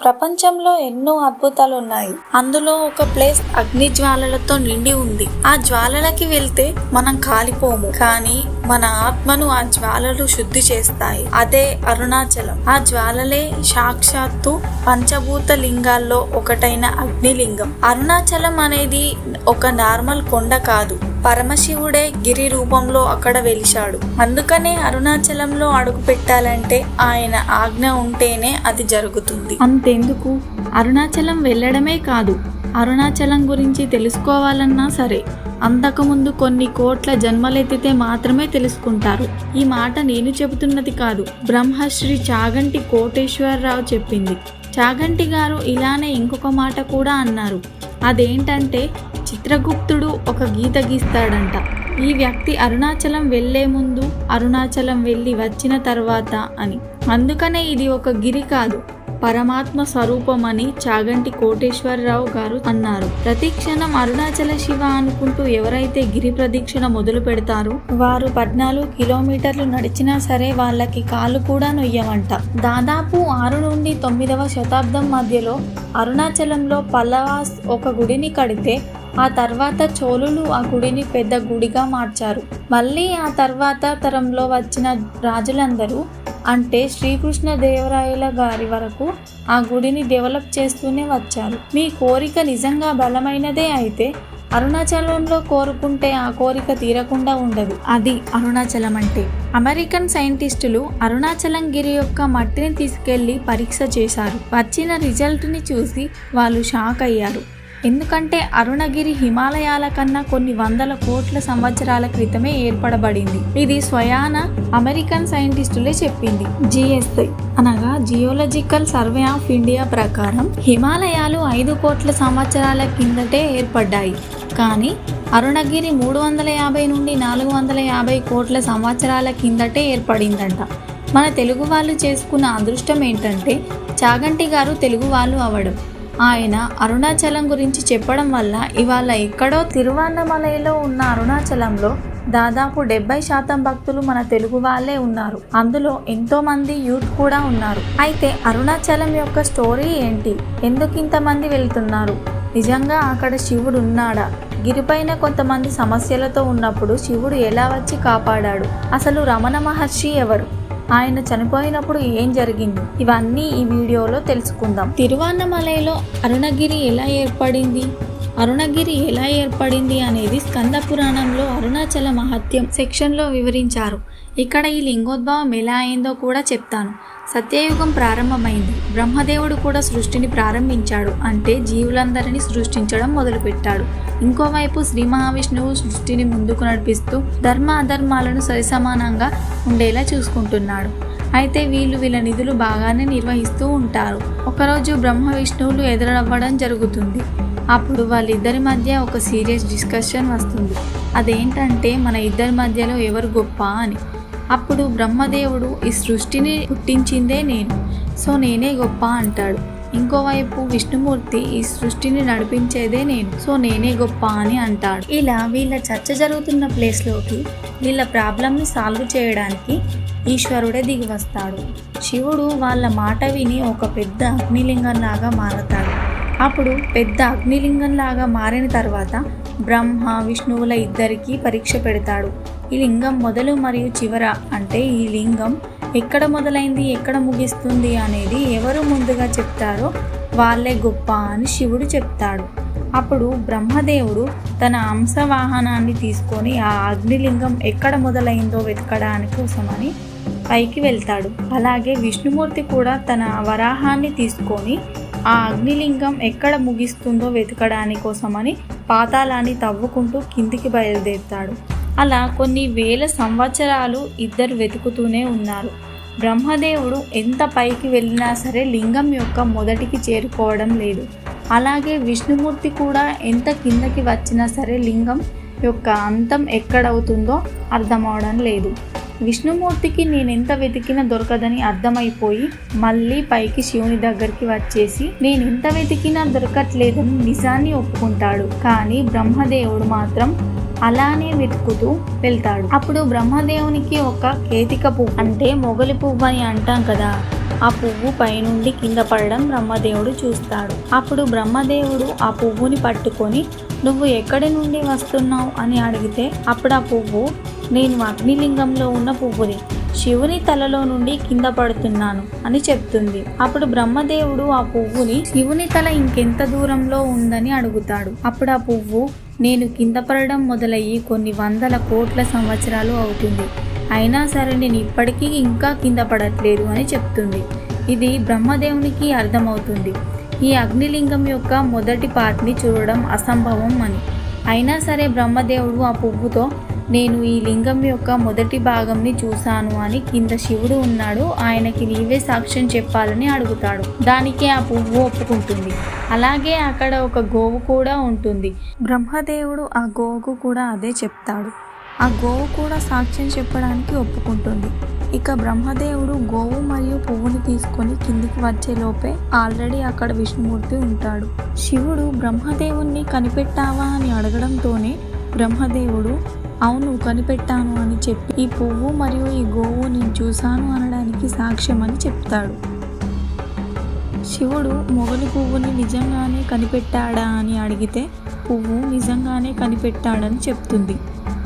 ప్రపంచంలో ఎన్నో అద్భుతాలు ఉన్నాయి అందులో ఒక ప్లేస్ అగ్ని జ్వాలలతో నిండి ఉంది. ఆ జ్వాలలకి వెళ్తే మనం కాలిపోము. కానీ మన ఆత్మను ఆ జ్వాలలు శుద్ధి చేస్తాయి. అదే అరుణాచలం. ఆ జ్వాలలే సాక్షాత్తు పంచభూత లింగాల్లో ఒకటైన అగ్నిలింగం. అరుణాచలం అనేది ఒక నార్మల్ కొండ కాదు. పరమశివుడే గిరి రూపంలో అక్కడ వెలిశాడు. అందుకనే అరుణాచలంలో అడుగు పెట్టాలంటే ఆయన ఆజ్ఞ ఉంటేనే అది జరుగుతుంది. అంతెందుకు? అరుణాచలం వెళ్ళడమే కాదు అరుణాచలం గురించి తెలుసుకోవాలన్నా సరే అంతకుముందు కొన్ని కోట్ల జన్మలెత్తితే మాత్రమే తెలుసుకుంటారు. ఈ మాట నేను చెబుతున్నది కాదు బ్రహ్మశ్రీ చాగంటి కోటేశ్వరరావు చెప్పింది. చాగంటి గారు ఇలానే ఇంకొక మాట కూడా అన్నారు. అదేంటంటే చిత్రగుప్తుడు ఒక గీత గీస్తాడంట. ఈ వ్యక్తి అరుణాచలం వెళ్ళే ముందు అరుణాచలం వెళ్ళి వచ్చిన తర్వాత అని. అందుకనే ఇది ఒక గిరి కాదు పరమాత్మ స్వరూపమని చాగంటి కోటేశ్వరరావు గారు అన్నారు. ప్రతిక్షణం అరుణాచల శివ అనుకుంటూ ఎవరైతే గిరి ప్రదక్షిణ మొదలు పెడతారో వారు పద్నాలుగు కిలోమీటర్లు నడిచినా సరే వాళ్ళకి కాలు కూడా నొయ్యమంట దాదాపు ఆరు నుండి తొమ్మిదవ శతాబ్దం మధ్యలో అరుణాచలంలో పల్లవాస్ ఒక గుడిని కడితే ఆ తర్వాత చోళులు ఆ గుడిని పెద్ద గుడిగా మార్చారు. మళ్ళీ ఆ తర్వాత తరంలో వచ్చిన రాజులందరూ అంటే శ్రీకృష్ణ దేవరాయల గారి వరకు ఆ గుడిని డెవలప్ చేస్తూనే వచ్చారు. మీ కోరిక నిజంగా బలమైనదే అయితే అరుణాచలంలో కోరుకుంటే ఆ కోరిక తీరకుండా ఉండదు. అది అరుణాచలం అంటే అమెరికన్ సైంటిస్టులు అరుణాచలం గిరి యొక్క మట్టిని తీసుకెళ్ళి పరీక్ష చేశారు. వచ్చిన రిజల్ట్ని చూసి వాళ్ళు షాక్ అయ్యారు. ఎందుకంటే అరుణగిరి హిమాలయాల కన్నా కొన్ని వందల కోట్ల సంవత్సరాల క్రితమే ఏర్పడబడింది. ఇది స్వయాన అమెరికన్ సైంటిస్టులే చెప్పింది. జిఎస్ఐ అనగా జియోలజికల్ సర్వే ఆఫ్ ఇండియా ప్రకారం హిమాలయాలు ఐదు కోట్ల సంవత్సరాల కిందటే ఏర్పడ్డాయి. కానీ అరుణగిరి మూడు వందల యాభై నుండి నాలుగు వందల యాభై కోట్ల సంవత్సరాల కిందటే ఏర్పడిందంట. మన తెలుగు వాళ్ళు చేసుకున్న అదృష్టం ఏంటంటే చాగంటి గారు తెలుగు వాళ్ళు అవడం. ఆయన అరుణాచలం గురించి చెప్పడం వల్ల ఇవాళ ఎక్కడో తిరువన్నమలైలో ఉన్న అరుణాచలంలో దాదాపు డెబ్బై శాతం భక్తులు మన తెలుగు వాళ్ళే ఉన్నారు. అందులో ఎంతో మంది యూత్ కూడా ఉన్నారు. అయితే అరుణాచలం యొక్క స్టోరీ ఏంటి? ఎందుకు ఇంతమంది వెళ్తున్నారు? నిజంగా అక్కడ శివుడు ఉన్నాడా? గిరిపైన కొంతమంది సమస్యలతో ఉన్నప్పుడు శివుడు ఎలా వచ్చి కాపాడాడు? అసలు రమణ మహర్షి ఎవరు? ఆయన చనిపోయినప్పుడు ఏం జరిగింది? ఇవన్నీ ఈ వీడియోలో తెలుసుకుందాం. తిరువాన్నమలైలో అరుణగిరి ఎలా ఏర్పడింది? అరుణగిరి ఎలా ఏర్పడింది అనేది స్కంద పురాణంలో అరుణాచల మహత్యం సెక్షన్లో వివరించారు. ఇక్కడ ఈ లింగోద్భవం ఎలా అయిందో కూడా చెప్తాను. సత్యయుగం ప్రారంభమైంది. బ్రహ్మదేవుడు కూడా సృష్టిని ప్రారంభించాడు. అంటే జీవులందరినీ సృష్టించడం మొదలుపెట్టాడు. ఇంకోవైపు శ్రీ మహావిష్ణువు సృష్టిని ముందుకు నడిపిస్తూ ధర్మ అధర్మాలను సరిసమానంగా ఉండేలా చూసుకుంటున్నాడు. అయితే వీళ్ళు వీళ్ళ నిధులు బాగానే నిర్వహిస్తూ ఉంటారు. ఒకరోజు బ్రహ్మ విష్ణువులు ఎదురవ్వడం జరుగుతుంది. అప్పుడు వాళ్ళిద్దరి మధ్య ఒక సీరియస్ డిస్కషన్ వస్తుంది. అదేంటంటే మన ఇద్దరి మధ్యలో ఎవరు గొప్ప అని. అప్పుడు బ్రహ్మదేవుడు ఈ సృష్టిని పుట్టించిందే నేను. సో నేనే గొప్ప అంటాడు. ఇంకోవైపు విష్ణుమూర్తి ఈ సృష్టిని నడిపించేదే నేను. సో నేనే గొప్ప అని అంటాడు. ఇలా వీళ్ళ చర్చ జరుగుతున్న ప్లేస్లోకి వీళ్ళ ప్రాబ్లమ్ని సాల్వ్ చేయడానికి ఈశ్వరుడే దిగి వస్తాడు. శివుడు వాళ్ళ మాట విని ఒక పెద్ద అగ్నిలింగంలాగా మారతాడు. అప్పుడు పెద్ద అగ్నిలింగంలాగా మారిన తర్వాత బ్రహ్మ విష్ణువుల ఇద్దరికీ పరీక్ష పెడతాడు. ఈ లింగం మొదలు మరియు చివర అంటే ఈ లింగం ఎక్కడ మొదలైంది ఎక్కడ ముగిస్తుంది అనేది ఎవరు ముందుగా చెప్తారో వాళ్ళే గొప్ప అని శివుడు చెప్తాడు. అప్పుడు బ్రహ్మదేవుడు తన అంశవాహనాన్ని తీసుకొని ఆ అగ్నిలింగం ఎక్కడ మొదలైందో వెతకడానికి కోసమని పైకి వెళ్తాడు. అలాగే విష్ణుమూర్తి కూడా తన వరాహాన్ని తీసుకొని ఆ అగ్నిలింగం ఎక్కడ ముగిస్తుందో వెతకడానికి కోసమని పాతాళాన్ని తవ్వుకుంటూ కిందికి బయలుదేరుతాడు. అలా కొన్ని వేల సంవత్సరాలు ఇద్దరు వెతుకుతూనే ఉన్నారు. బ్రహ్మదేవుడు ఎంత పైకి వెళ్ళినా సరే లింగం యొక్క మొదటికి చేరుకోవడం లేదు. అలాగే విష్ణుమూర్తి కూడా ఎంత కిందకి వచ్చినా సరే లింగం యొక్క అంతం ఎక్కడవుతుందో అర్థమవడం లేదు. విష్ణుమూర్తికి నేను ఎంత వెతికినా దొరకదని అర్థమైపోయి మళ్ళీ పైకి శివుని దగ్గరికి వచ్చేసి నేను ఎంత వెతికినా దొరకట్లేదని నిజాన్ని ఒప్పుకుంటాడు. కానీ బ్రహ్మదేవుడు మాత్రం అలానే వెతుకుతూ వెళ్తాడు. అప్పుడు బ్రహ్మదేవునికి ఒక కేతిక పువ్వు. అంటే మొగలి పువ్వు అని అంటాం కదా ఆ పువ్వు పైనుండి కింద పడడం బ్రహ్మదేవుడు చూస్తాడు. అప్పుడు బ్రహ్మదేవుడు ఆ పువ్వుని పట్టుకొని నువ్వు ఎక్కడి నుండి వస్తున్నావు? అని అడిగితే అప్పుడు ఆ పువ్వు నేను అగ్నిలింగంలో ఉన్న పువ్వుని శివుని తలలో నుండి కింద పడుతున్నాను అని చెప్తుంది. అప్పుడు బ్రహ్మదేవుడు ఆ పువ్వుని శివుని తల ఇంకెంత దూరంలో ఉందని అడుగుతాడు. అప్పుడు ఆ పువ్వు నేను కింద పడడం మొదలయ్యి కొన్ని వందల కోట్ల సంవత్సరాలు అవుతుంది. అయినా సరే నేను ఇప్పటికీ ఇంకా కింద పడట్లేదు అని చెప్తుంది. ఇది బ్రహ్మదేవునికి అర్థమవుతుంది. ఈ అగ్నిలింగం యొక్క మొదటి పార్ట్ని చూడడం అసంభవం అని. అయినా సరే బ్రహ్మదేవుడు ఆ పువ్వుతో నేను ఈ లింగం యొక్క మొదటి భాగంని చూశాను అని కింద శివుడు ఉన్నాడు. ఆయనకి నీవే సాక్ష్యం చెప్పాలని అడుగుతాడు. దానికి ఆ పువ్వు ఒప్పుకుంటుంది. అలాగే అక్కడ ఒక గోవు కూడా ఉంటుంది. బ్రహ్మదేవుడు ఆ గోవుకు కూడా అదే చెప్తాడు. ఆ గోవు కూడా సాక్ష్యం చెప్పడానికి ఒప్పుకుంటుంది. ఇక బ్రహ్మదేవుడు గోవు మరియు పువ్వుని తీసుకొని కిందికి వచ్చే లోపే ఆల్రెడీ అక్కడ విష్ణుమూర్తి ఉంటాడు. శివుడు బ్రహ్మదేవుణ్ణి కనిపెట్టావా అని అడగడంతోనే బ్రహ్మదేవుడు అవును కనిపెట్టాను అని చెప్పి ఈ పువ్వు మరియు ఈ గోవు నేను చూశాను అనడానికి సాక్ష్యం అని చెప్తాడు. శివుడు మొగలి పువ్వుని నిజంగానే కనిపెట్టాడా అని అడిగితే పువ్వు నిజంగానే కనిపెట్టాడని చెప్తుంది.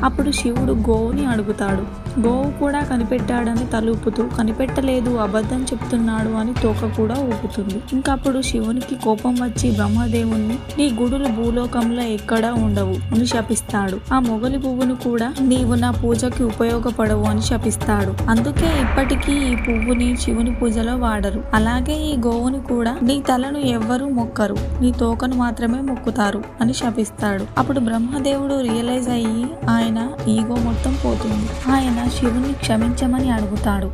అప్పుడు శివుడు గోవుని అడుగుతాడు. గోవు కూడా కనిపెట్టాడని తలుపుతూ కనిపెట్టలేదు అబద్ధం చెప్తున్నాడు అని తోక కూడా ఊపుతుంది. ఇంకప్పుడు శివునికి కోపం వచ్చి బ్రహ్మదేవుణ్ణి నీ గుడులు భూలోకంలో ఎక్కడా ఉండవు అని శపిస్తాడు. ఆ మొగలి పువ్వును కూడా నీవు నా పూజకి ఉపయోగపడవు అని శపిస్తాడు. అందుకే ఇప్పటికీ ఈ పువ్వుని శివుని పూజలో వాడరు. అలాగే ఈ గోవుని కూడా నీ తలను ఎవ్వరూ మొక్కరు నీ తోకను మాత్రమే మొక్కుతారు అని శపిస్తాడు. అప్పుడు బ్రహ్మదేవుడు రియలైజ్ అయ్యి ఆయన ఈగో మొత్తం పోతుంది. ఆయన శివుని క్షమించమని అడుగుతాడు.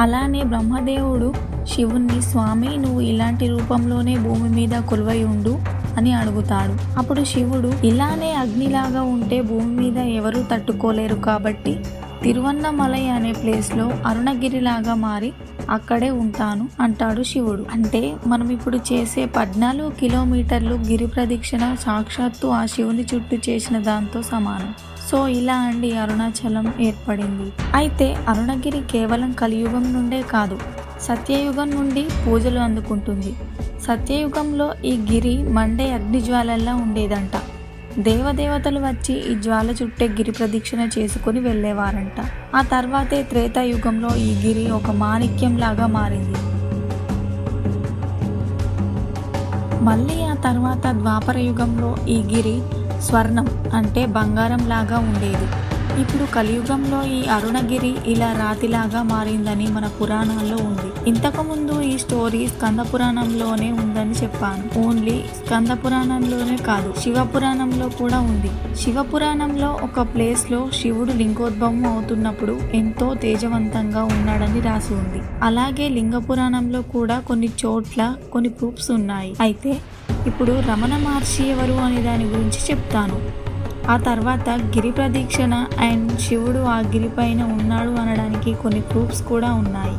అలానే బ్రహ్మదేవుడు శివుణ్ణి స్వామి నువ్వు ఇలాంటి రూపంలోనే భూమి మీద కొలువై ఉండు అని అడుగుతాడు. అప్పుడు శివుడు ఇలానే అగ్నిలాగా ఉంటే భూమి మీద ఎవరూ తట్టుకోలేరు కాబట్టి తిరువన్నమలై అనే ప్లేస్లో అరుణగిరిలాగా మారి అక్కడే ఉంటాను అంటాడు శివుడు. అంటే మనం ఇప్పుడు చేసే పద్నాలుగు కిలోమీటర్లు గిరి ప్రదక్షిణ సాక్షాత్తు ఆ శివుని చుట్టూ చేసిన దాంతో సమానం. సో ఇలా అండి అరుణాచలం ఏర్పడింది. అయితే అరుణగిరి కేవలం కలియుగం నుండే కాదు సత్యయుగం నుండి పూజలు అందుకుంటుంది. సత్యయుగంలో ఈ గిరి మండే అగ్నిజ్వాలల్లా ఉండేదంట. దేవదేవతలు వచ్చి ఈ జ్వాల చుట్టే గిరి ప్రదక్షిణ చేసుకుని వెళ్ళేవారంట. ఆ తర్వాతే త్రేతాయుగంలో ఈ గిరి ఒక మాణిక్యం లాగా మారింది. మళ్ళీ ఆ తర్వాత ద్వాపర యుగంలో ఈ గిరి స్వర్ణం అంటే బంగారం లాగా ఉండేది. ఇప్పుడు కలియుగంలో ఈ అరుణగిరి ఇలా రాతిలాగా మారిందని మన పురాణాల్లో ఉంది. ఇంతకుముందు ఈ స్టోరీ స్కంద పురాణంలోనే ఉందని చెప్పాను. ఓన్లీ స్కంద పురాణంలోనే కాదు శివ పురాణంలో కూడా ఉంది. శివ పురాణంలో ఒక ప్లేస్లో శివుడు లింగోద్భవం అవుతున్నప్పుడు ఎంతో తేజవంతంగా ఉన్నాడని రాసి ఉంది. అలాగే లింగ పురాణంలో కూడా కొన్ని చోట్ల కొన్ని ప్రూఫ్స్ ఉన్నాయి. అయితే ఇప్పుడు రమణ మహర్షి ఎవరు అనే దాని గురించి చెప్తాను. ఆ తర్వాత గిరి ప్రదక్షిణ అండ్ శివుడు ఆ గిరిపైన ఉన్నాడు అనడానికి కొన్ని ప్రూఫ్స్ కూడా ఉన్నాయి.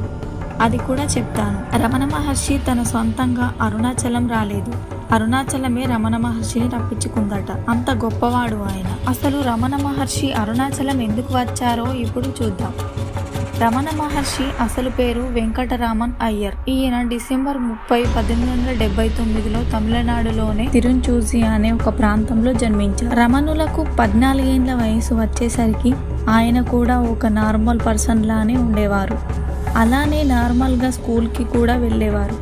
అది కూడా చెప్తాను. రమణ మహర్షి తన సొంతంగా అరుణాచలం రాలేదు. అరుణాచలమే రమణ మహర్షిని రప్పించుకుందట. అంత గొప్పవాడు ఆయన. అసలు రమణ మహర్షి అరుణాచలం ఎందుకు వచ్చారో ఇప్పుడు చూద్దాం. రమణ మహర్షి అసలు పేరు వెంకటరామన్ అయ్యర్. ఈయన డిసెంబర్ ముప్పై పద్దెనిమిది వందల డెబ్బై తొమ్మిదిలో తమిళనాడులోనే తిరుంచూజి అనే ఒక ప్రాంతంలో జన్మించారు. రమణులకు పద్నాలుగేండ్ల వయసు వచ్చేసరికి ఆయన కూడా ఒక నార్మల్ పర్సన్ లానే ఉండేవారు. అలానే నార్మల్గా స్కూల్కి కూడా వెళ్ళేవారు.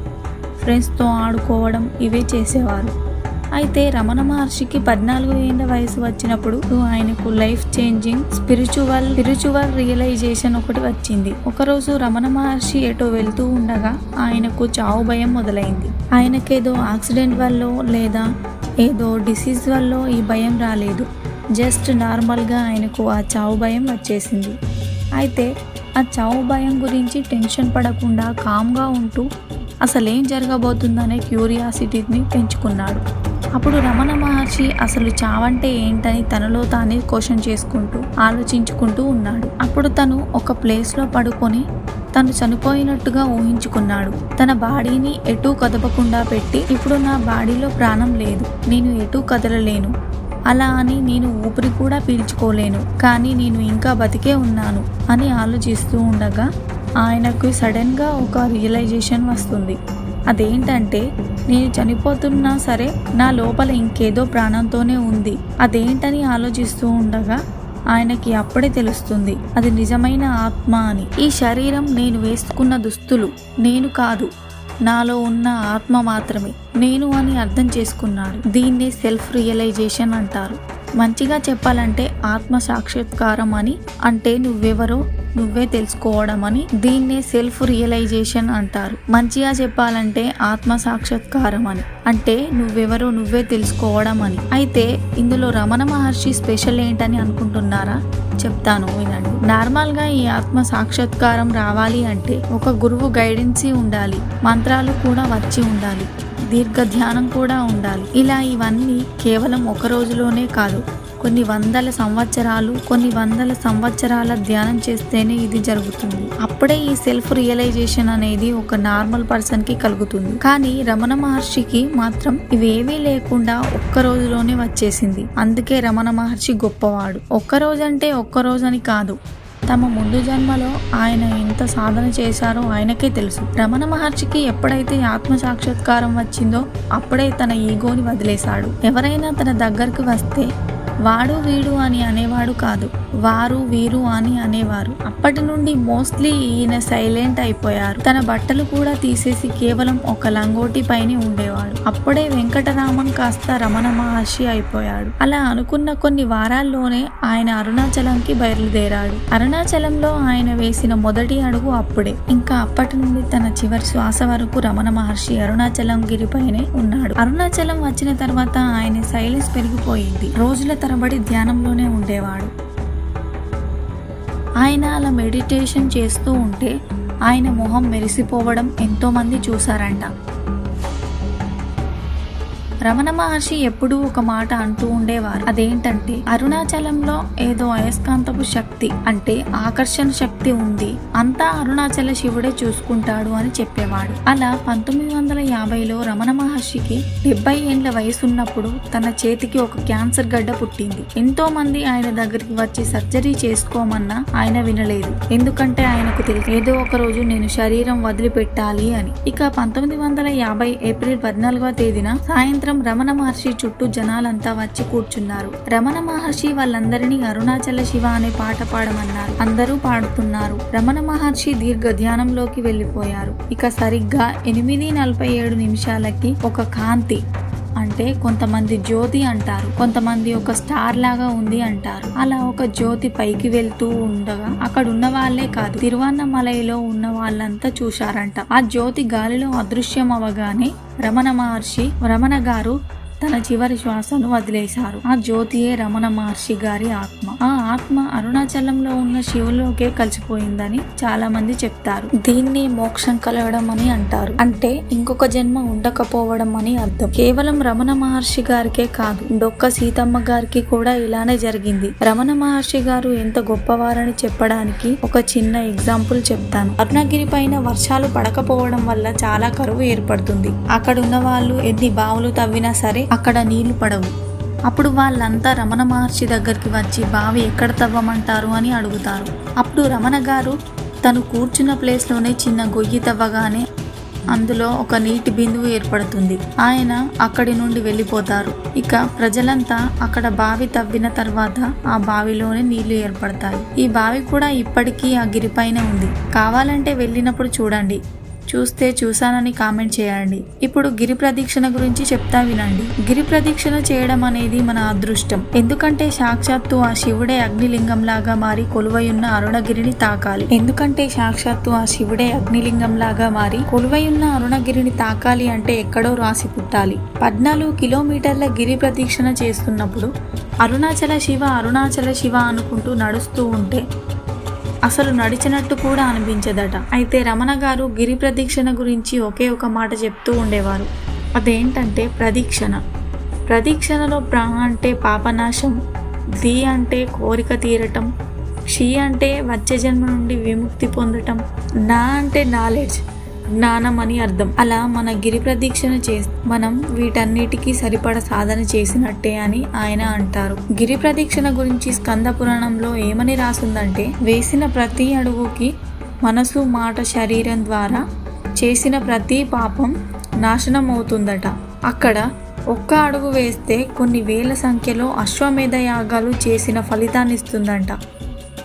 ఫ్రెండ్స్తో ఆడుకోవడం ఇవే చేసేవారు. అయితే రమణ మహర్షికి పద్నాలుగు ఏళ్ళ వయసు వచ్చినప్పుడు ఆయనకు life changing spiritual spiritual realisation ఒకటి వచ్చింది. ఒకరోజు రమణ మహర్షి ఎటో వెళ్తూ ఉండగా ఆయనకు చావు భయం మొదలైంది. ఆయనకేదో యాక్సిడెంట్ వల్ల లేదా ఏదో డిసీజ్ వల్ల ఈ భయం రాలేదు. జస్ట్ నార్మల్గా ఆయనకు ఆ చావు భయం వచ్చేసింది. అయితే ఆ చావు భయం గురించి టెన్షన్ పడకుండా కామ్గా ఉంటూ అసలేం జరగబోతుందనే క్యూరియాసిటీని పెంచుకున్నాడు. అప్పుడు రమణ మహర్షి అసలు చావంటే ఏంటని తనలో తానే క్వశ్చన్ చేసుకుంటూ ఆలోచించుకుంటూ ఉన్నాడు. అప్పుడు తను ఒక ప్లేస్లో పడుకొని తను చనిపోయినట్టుగా ఊహించుకున్నాడు. తన బాడీని ఎటూ కదపకుండా పెట్టి ఇప్పుడు నా బాడీలో ప్రాణం లేదు. నేను ఎటూ కదలలేను. అలా అని నేను ఊపిరి కూడా పీల్చుకోలేను. కానీ నేను ఇంకా బతికే ఉన్నాను అని ఆలోచిస్తూ ఉండగా ఆయనకు సడన్గా ఒక రియలైజేషన్ వస్తుంది. అదేంటంటే నేను చనిపోతున్నా సరే నా లోపల ఇంకేదో ప్రాణంతోనే ఉంది. అదేంటని ఆలోచిస్తూ ఉండగా ఆయనకి అప్పుడే తెలుస్తుంది అది నిజమైన ఆత్మ అని. ఈ శరీరం నేను వేసుకున్న దుస్తులు నేను కాదు నాలో ఉన్న ఆత్మ మాత్రమే నేను అని అర్థం చేసుకున్నాడు. దీన్నే సెల్ఫ్ రియలైజేషన్ అంటారు. మంచిగా చెప్పాలంటే ఆత్మ సాక్షాత్కారం అని అంటే నువ్వెవరో నువ్వే తెలుసుకోవడం అని దీన్నే సెల్ఫ్ రియలైజేషన్ అంటారు. మంచిగా చెప్పాలంటే ఆత్మ సాక్షాత్కారం అని అంటే నువ్వెవరో నువ్వే తెలుసుకోవడం అని అయితే ఇందులో రమణ మహర్షి స్పెషల్ ఏంటని అనుకుంటున్నారా? చెప్తాను వినండి. నార్మల్గా ఈ ఆత్మ సాక్షాత్కారం రావాలి అంటే ఒక గురువు గైడెన్సీ ఉండాలి. మంత్రాలు కూడా వచ్చి ఉండాలి. దీర్ఘ ధ్యానం కూడా ఉండాలి. ఇలా ఇవన్నీ కేవలం ఒక రోజులోనే కాదు కొన్ని వందల సంవత్సరాలు కొన్ని వందల సంవత్సరాల ధ్యానం చేస్తేనే ఇది జరుగుతుంది. అప్పుడే ఈ సెల్ఫ్ రియలైజేషన్ అనేది ఒక నార్మల్ పర్సన్కి కలుగుతుంది. కానీ రమణ మహర్షికి మాత్రం ఇవేమీ లేకుండా ఒక్క రోజులోనే వచ్చేసింది. అందుకే రమణ మహర్షి గొప్పవాడు. ఒక్క రోజంటే ఒక్క రోజని కాదు. తమ ముందు జన్మలో ఆయన ఎంత సాధన చేశారో ఆయనకే తెలుసు. రమణ మహర్షికి ఎప్పుడైతే ఆత్మ సాక్షాత్కారం వచ్చిందో అప్పుడే తన ఈగోని వదిలేశాడు. ఎవరైనా తన దగ్గరకు వస్తే వాడు వీడు అని అనేవాడు కాదు. వారు వీరు అని అనేవారు. అప్పటి నుండి మోస్ట్లీ ఈయన సైలెంట్ అయిపోయారు. తన బట్టలు కూడా తీసేసి కేవలం ఒక లంగోటి పైనే ఉండేవాడు. అప్పుడే వెంకటరామన్ కాస్త రమణ మహర్షి అయిపోయాడు. అలా అనుకున్న కొన్ని వారాల్లోనే ఆయన అరుణాచలంకి బయలుదేరాడు. అరుణాచలంలో ఆయన వేసిన మొదటి అడుగు అప్పుడే. ఇంకా అప్పటి నుండి తన చివరి శ్వాస వరకు రమణ మహర్షి అరుణాచలం గిరిపైనే ఉన్నాడు. అరుణాచలం వచ్చిన తర్వాత ఆయన సైలెన్స్ పెరిగిపోయింది. రోజుల తరబడి ధ్యానంలోనే ఉండేవాడు. ఆయన అలా మెడిటేషన్ చేస్తూ ఉంటే ఆయన మొహం మెరిసిపోవడం ఎంతో మంది రమణ మహర్షి ఎప్పుడూ ఒక మాట అంటూ ఉండేవారు. అదేంటంటే అరుణాచలంలో ఏదో అయస్కాంతపు శక్తి అంటే ఆకర్షణ శక్తి ఉంది. అంతా అరుణాచల శివుడే చూసుకుంటాడు అని చెప్పేవాడు. అలా పంతొమ్మిది వందల యాభైలో రమణ మహర్షికి డెబ్బై ఏండ్ల వయసున్నప్పుడు తన చేతికి ఒక క్యాన్సర్ గడ్డ పుట్టింది. ఎంతో మంది ఆయన దగ్గరికి వచ్చి సర్జరీ చేసుకోమన్నా ఆయన వినలేదు. ఎందుకంటే ఆయనకు తెలుసు ఏదో ఒక రోజు నేను శరీరం వదిలిపెట్టాలి అని. ఇక పంతొమ్మిది వందల యాభై ఏప్రిల్ పద్నాలుగవ తేదీన సాయంత్రం రమణ మహర్షి చుట్టూ జనాలంతా వచ్చి కూర్చున్నారు. రమణ మహర్షి వాళ్ళందరినీ అరుణాచల శివ అనే పాట పాడమన్నారు. అందరూ పాడుతున్నారు. రమణ మహర్షి దీర్ఘ ధ్యానంలోకి వెళ్ళిపోయారు. ఇక సరిగ్గా ఎనిమిది నలభై ఏడు నిమిషాలకి ఒక కాంతి అంటే కొంతమంది జ్యోతి అంటారు కొంతమంది ఒక స్టార్ లాగా ఉంది అంటారు. అలా ఒక జ్యోతి పైకి వెళ్తూ ఉండగా అక్కడ ఉన్న వాళ్ళే కాదు తిరువన్నమలైలో ఉన్న వాళ్ళంతా చూశారంట. ఆ జ్యోతి గాలిలో అదృశ్యం అవగానే రమణ మహర్షి రమణ గారు తన చివరి శ్వాసను వదిలేశారు. ఆ జ్యోతియే రమణ మహర్షి గారి ఆత్మ. ఆ ఆత్మ అరుణాచలంలో ఉన్న శివులోకే కలిసిపోయిందని చాలా మంది చెప్తారు. దీన్ని మోక్షం కలగడం అని అంటారు. అంటే ఇంకొక జన్మ ఉండకపోవడం అని అర్థం. కేవలం రమణ మహర్షి గారికే కాదు డొక్క సీతమ్మ గారికి కూడా ఇలానే జరిగింది. రమణ మహర్షి గారు ఎంత గొప్పవారని చెప్పడానికి ఒక చిన్న ఎగ్జాంపుల్ చెప్తాను. అరుణగిరి పైన వర్షాలు పడకపోవడం వల్ల చాలా కరువు ఏర్పడుతుంది. అక్కడ ఉన్న వాళ్ళు ఎన్ని బావులు తవ్వినా సరే అక్కడ నీళ్ళు పడవు. అప్పుడు వాళ్ళంతా రమణ మహర్షి దగ్గరికి వచ్చి బావి ఎక్కడ తవ్వమంటారు? అని అడుగుతారు. అప్పుడు రమణ గారు తను కూర్చున్న ప్లేస్లోనే చిన్న గొయ్యి తవ్వగానే అందులో ఒక నీటి బిందువు ఏర్పడుతుంది. ఆయన అక్కడి నుండి వెళ్ళిపోతారు. ఇక ప్రజలంతా అక్కడ బావి తవ్విన తర్వాత ఆ బావిలోనే నీళ్ళు ఏర్పడతాయి. ఈ బావి కూడా ఇప్పటికీ ఆ గిరిపైన ఉంది. కావాలంటే వెళ్ళినప్పుడు చూడండి. చూస్తే చూశానని కామెంట్ చేయండి. ఇప్పుడు గిరి ప్రదీక్షణ గురించి చెప్తా వినండి. గిరి ప్రదీక్షణ చేయడం అనేది మన అదృష్టం. ఎందుకంటే సాక్షాత్తు ఆ శివుడే అగ్నిలింగం లాగా మారి కొలువయున్న అరుణగిరిని తాకాలి. ఎందుకంటే సాక్షాత్తు ఆ శివుడే అగ్నిలింగం లాగా మారి కొలువయున్న అరుణగిరిని తాకాలి అంటే ఎక్కడో రాసి పుట్టాలి. పద్నాలుగు కిలోమీటర్ల గిరి ప్రదీక్షణ చేస్తున్నప్పుడు అరుణాచల శివ అరుణాచల శివ అనుకుంటూ నడుస్తూ ఉంటే అసలు నడిచినట్టు కూడా అనిపించదట. అయితే రమణ గారు గిరి ప్రదీక్షణ గురించి ఒకే ఒక మాట చెప్తూ ఉండేవారు. అదేంటంటే ప్రదీక్షణ. ప్రదీక్షణలో ప్రా అంటే పాపనాశం ది అంటే కోరిక తీరటం క్షి అంటే వచ్చే జన్మ నుండి విముక్తి పొందటం నా అంటే నాలెడ్జ్. జ్ఞానం అని అర్థం. అలా మన గిరి ప్రదీక్షణ చే మనం వీటన్నిటికీ సరిపడ సాధన చేసినట్టే అని ఆయన అంటారు. గిరి ప్రదీక్షణ గురించి స్కంద పురాణంలో ఏమని రాసిందంటే వేసిన ప్రతి అడుగుకి మనసు మాట శరీరం ద్వారా చేసిన ప్రతి పాపం నాశనం అవుతుందట అక్కడ ఒక్క అడుగు వేస్తే కొన్ని వేల సంఖ్యలో అశ్వమేధ యాగాలు చేసిన ఫలితాన్ని ఇస్తుందంట.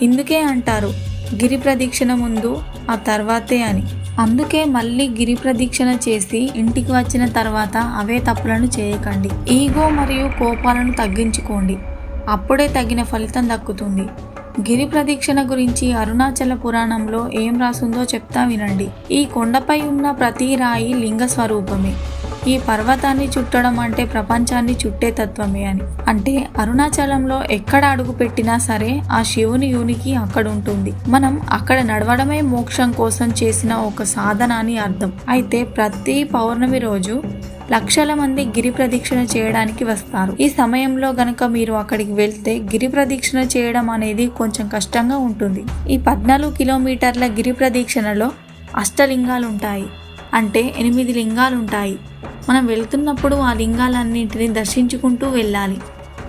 ఇందుకే అంటారు గిరి ప్రదక్షిణ ముందు ఆ తర్వాతే అని. అందుకే మళ్ళీ గిరి ప్రదక్షిణ చేసి ఇంటికి వచ్చిన తర్వాత అవే తప్పులను చేయకండి. ఈగో మరియు కోపాలను తగ్గించుకోండి. అప్పుడే తగిన ఫలితం దక్కుతుంది. గిరి ప్రదక్షిణ గురించి అరుణాచల పురాణంలో ఏం రాసుందో చెప్తా వినండి. ఈ కొండపై ఉన్న ప్రతి రాయి లింగ స్వరూపమే. ఈ పర్వతాన్ని చుట్టడం అంటే ప్రపంచాన్ని చుట్టే తత్వమే అని. అంటే అరుణాచలంలో ఎక్కడ అడుగు పెట్టినా సరే ఆ శివుని యూనికి అక్కడ ఉంటుంది మనం అక్కడ నడవడమే మోక్షం కోసం చేసిన ఒక సాధన అని అర్థం. అయితే ప్రతి పౌర్ణమి రోజు లక్షల మంది గిరి ప్రదక్షిణ చేయడానికి వస్తారు. ఈ సమయంలో గనక మీరు అక్కడికి వెళ్తే గిరి ప్రదక్షిణ చేయడం అనేది కొంచెం కష్టంగా ఉంటుంది. ఈ పద్నాలుగు కిలోమీటర్ల గిరి ప్రదక్షిణలో అష్టలింగాలు ఉంటాయి అంటే ఎనిమిది లింగాలు ఉంటాయి మనం వెళ్తున్నప్పుడు ఆ లింగాలన్నింటినీ దర్శించుకుంటూ వెళ్ళాలి.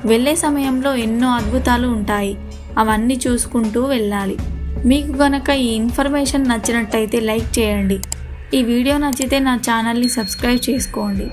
వెళ్ళే సమయంలో ఎన్నో అద్భుతాలు ఉంటాయి. అవన్నీ చూసుకుంటూ వెళ్ళాలి. మీకు గనక ఈ ఇన్ఫర్మేషన్ నచ్చినట్టయితే లైక్ చేయండి. ఈ వీడియో నచ్చితే నా ఛానల్ని సబ్స్క్రైబ్ చేసుకోండి.